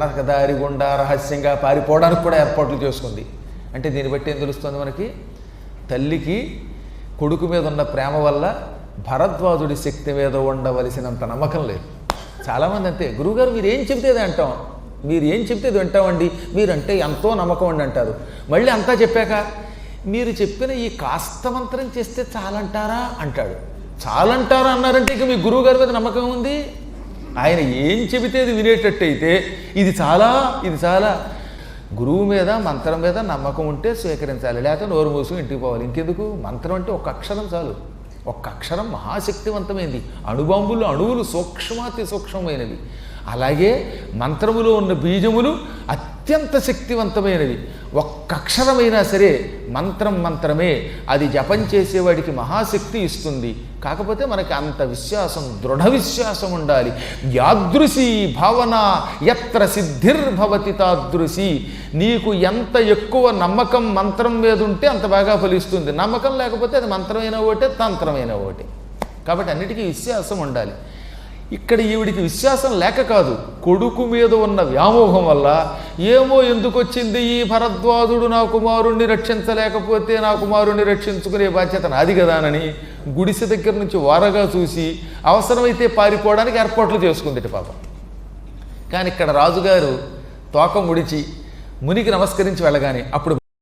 నరకదారి గుండా రహస్యంగా పారిపోవడానికి కూడా ఏర్పాట్లు చేసుకుంది. అంటే దీన్ని బట్టి ఏం తెలుస్తుంది మనకి? తల్లికి కొడుకు మీద ఉన్న ప్రేమ వల్ల భరద్వాజుడి శక్తి మీద ఉండవలసినంత నమ్మకం లేదు. చాలామంది అంతే గురువుగారు మీరు ఏం చెప్తే అది అంటాం? మీరు ఏం చెప్తే అది వింటామండి? మీరంటే ఎంతో నమ్మకం అండి అంటారు. మళ్ళీ అంతా చెప్పాక మీరు చెప్పిన ఈ కాస్త మంత్రం చేస్తే చాలంటారా? అంటాడు. చాలంటారా? అన్నారంటే ఇక మీ గురువుగారి మీద నమ్మకం ఉంది. ఆయన ఏం చెబితే అది వినేటట్టయితే ఇది చాలా ఇది చాలా గురువు మీద మంత్రం మీద నమ్మకం ఉంటే స్వీకరించాలి. లేకపోతే నోరు మూసుకుని ఇంటికి పోవాలి. ఇంకెందుకు? మంత్రం అంటే ఒక అక్షరం చాలు. ఒక్క అక్షరం మహాశక్తివంతమైంది. అణుబాంబులు అణువులు సూక్ష్మాతి సూక్ష్మమైనవి. అలాగే మంత్రములో ఉన్న బీజములు అత్యంత శక్తివంతమైనవి. ఒక్క అక్షరమైనా సరే మంత్రం మంత్రమే అది జపం చేసేవాడికి మహాశక్తి ఇస్తుంది. కాకపోతే మనకి అంత విశ్వాసం దృఢ విశ్వాసం ఉండాలి. యాదృశి భావన ఎత్ర సిద్ధిర్భవతి తాదృశి. నీకు ఎంత ఎక్కువ నమ్మకం మంత్రం మీద ఉంటే అంత బాగా ఫలిస్తుంది. నమ్మకం లేకపోతే అది మంత్రమైన ఒకటే తంత్రమైన ఒకటి. కాబట్టి అన్నిటికీ విశ్వాసం ఉండాలి. ఇక్కడ ఈవిడికి విశ్వాసం లేక కాదు కొడుకు మీద ఉన్న వ్యామోహం వల్ల ఏమో ఎందుకు వచ్చింది ఈ భరద్వాజుడు నా కుమారుణ్ణి రక్షించలేకపోతే నా కుమారుణ్ణి రక్షించుకునే బాధ్యత నాది కదానని గుడిసె దగ్గర నుంచి వారగా చూసి అవసరమైతే పారిపోవడానికి ఏర్పాట్లు చేసుకుంది పాపం. కానీ ఇక్కడ రాజుగారు తోక ముడిచి మునికి నమస్కరించి వెళ్ళగానే అప్పుడు